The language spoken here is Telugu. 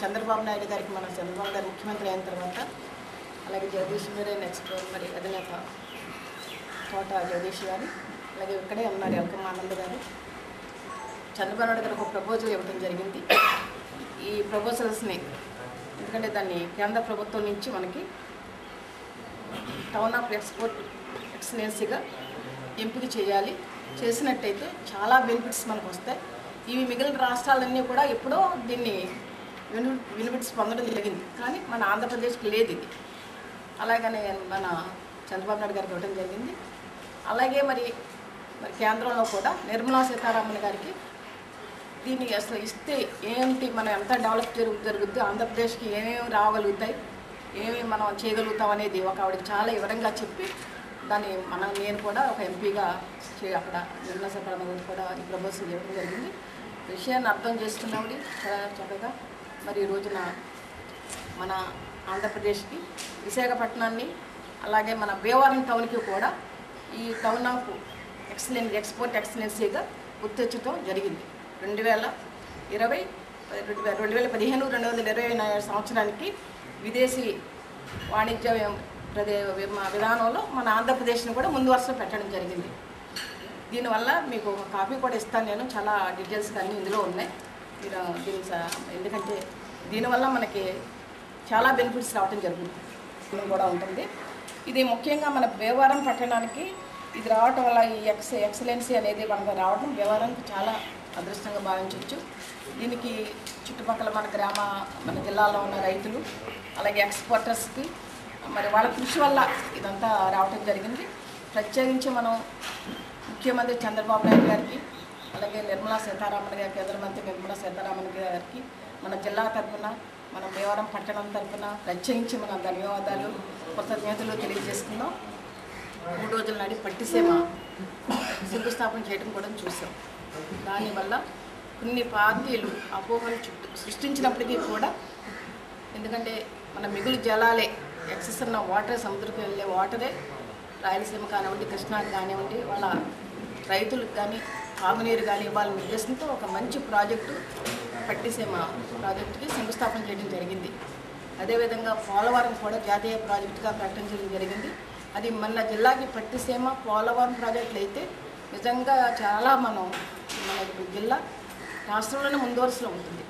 చంద్రబాబు నాయుడు గారికి మన చంద్రబాబు గారు ముఖ్యమంత్రి అయిన తర్వాత అలాగే జగదీష్ మీరే నెక్స్ట్ మరి అధినేత తోట జగదీష్ గారు అలాగే ఇక్కడే ఉన్నారు ఎల్కమ్మ ఆనంద్ గారు. చంద్రబాబు నాయుడు గారు ఒక ప్రపోజల్ ఇవ్వడం జరిగింది. ఈ ప్రపోజల్స్ని ఎందుకంటే దాన్ని కేంద్ర ప్రభుత్వం నుంచి మనకి టౌన్ ఆఫ్ ఎక్స్పోర్ట్ ఎక్సలెన్సీగా ఎంపిక చేయాలి. చేసినట్టయితే చాలా బెనిఫిట్స్ మనకు వస్తాయి. ఇవి మిగిలిన రాష్ట్రాలన్నీ కూడా ఎప్పుడో దీన్ని విను బెనిఫిట్స్ పొందడం జరిగింది. కానీ మన ఆంధ్రప్రదేశ్కి లేదు ఇది. అలాగనే మన చంద్రబాబు నాయుడు గారికి ఇవ్వడం జరిగింది. అలాగే మరి మరి కేంద్రంలో కూడా నిర్మలా సీతారామన్ గారికి దీన్ని అసలు ఇస్తే ఏంటి మనం ఎంత డెవలప్ జరుగు జరుగుద్ది ఆంధ్రప్రదేశ్కి ఏమేమి రాగలుగుతాయి ఏమేమి మనం చేయగలుగుతాం అనేది ఒక ఆవిడకి చాలా వివరంగా చెప్పి దాన్ని మనం నేను కూడా ఒక ఎంపీగా చే- అక్కడ నిర్మలా సీతారామన్ గారికి కూడా ఈ ప్రపోజల్ చేయడం జరిగింది. విషయాన్ని అర్థం చేసుకున్నామని చాలా చక్కగా మరి రోజున మన ఆంధ్రప్రదేశ్కి విశాఖపట్నాన్ని అలాగే మన భీమవరం టౌన్కి కూడా ఈ టౌన్ ఆఫ్ ఎక్సలెన్ ఎక్స్పోర్ట్ ఎక్సలెన్సీగా గుర్తించడం జరిగింది. రెండు వేల ఇరవై రెండు వేల రెండు వేల పదిహేను రెండు వందల ఇరవై సంవత్సరానికి విదేశీ వాణిజ్య ప్రదే విధానంలో మన ఆంధ్రప్రదేశ్ని కూడా ముందు వరుసలో పెట్టడం జరిగింది. దీనివల్ల మీకు ఒక కాపీ కూడా ఇస్తాను నేను చాలా డీటెయిల్స్ అన్నీ ఇందులో ఉన్నాయి. మీరు దీని ఎందుకంటే దీనివల్ల మనకి చాలా బెనిఫిట్స్ రావటం జరుగుతుంది. కూడా ఉంటుంది. ఇది ముఖ్యంగా మన భీమవరం పట్టణానికి ఇది రావటం వల్ల ఈ ఎక్స్ ఎక్సలెన్సీ అనేది మనకు రావడం భీమవరంకి చాలా అదృష్టంగా భావించవచ్చు దీనికి చుట్టుపక్కల మన గ్రామ మన జిల్లాలో ఉన్న రైతులు అలాగే ఎక్స్పోర్టర్స్కి మరి వాళ్ళ కృషి వల్ల ఇదంతా రావటం జరిగింది. ప్రత్యేకించి మనం ముఖ్యమంత్రి చంద్రబాబు నాయుడు గారికి అలాగే నిర్మలా సీతారామన్ గారి కేంద్ర మంత్రి నిర్మలా గారికి మన జిల్లా తరఫున మన దేవరం పట్టణం తరఫున ప్రత్యేకించి మన ధన్యవాదాలు కృతజ్ఞతలు తెలియజేసుకుందాం. మూడు రోజుల నాటి పట్టిసీమ శంకుస్థాపన చేయడం కూడా చూసాం. దానివల్ల కొన్ని పార్టీలు అపోహలు చుట్టూ సృష్టించినప్పటికీ కూడా ఎందుకంటే మన మిగులు జలాలే ఎక్సెస్ ఉన్న వాటరే సముద్రంకి వెళ్ళే వాటరే రాయలసీమ కానివ్వండి కృష్ణాకి కానివ్వండి వాళ్ళ రైతులకు కానీ తాగునీరు కానీ వాళ్ళ ఉద్దేశంతో ఒక మంచి ప్రాజెక్టు పట్టిసీమ ప్రాజెక్టుకి శంకుస్థాపన చేయడం జరిగింది. అదేవిధంగా పోలవరం కూడా జాతీయ ప్రాజెక్టుగా ప్రకటించడం జరిగింది. అది మన జిల్లాకి పట్టిసీమ పోలవరం ప్రాజెక్టులు అయితే నిజంగా చాలా మనం మన జిల్లా రాష్ట్రంలోనే ముందు వరుసలో ఉంటుంది.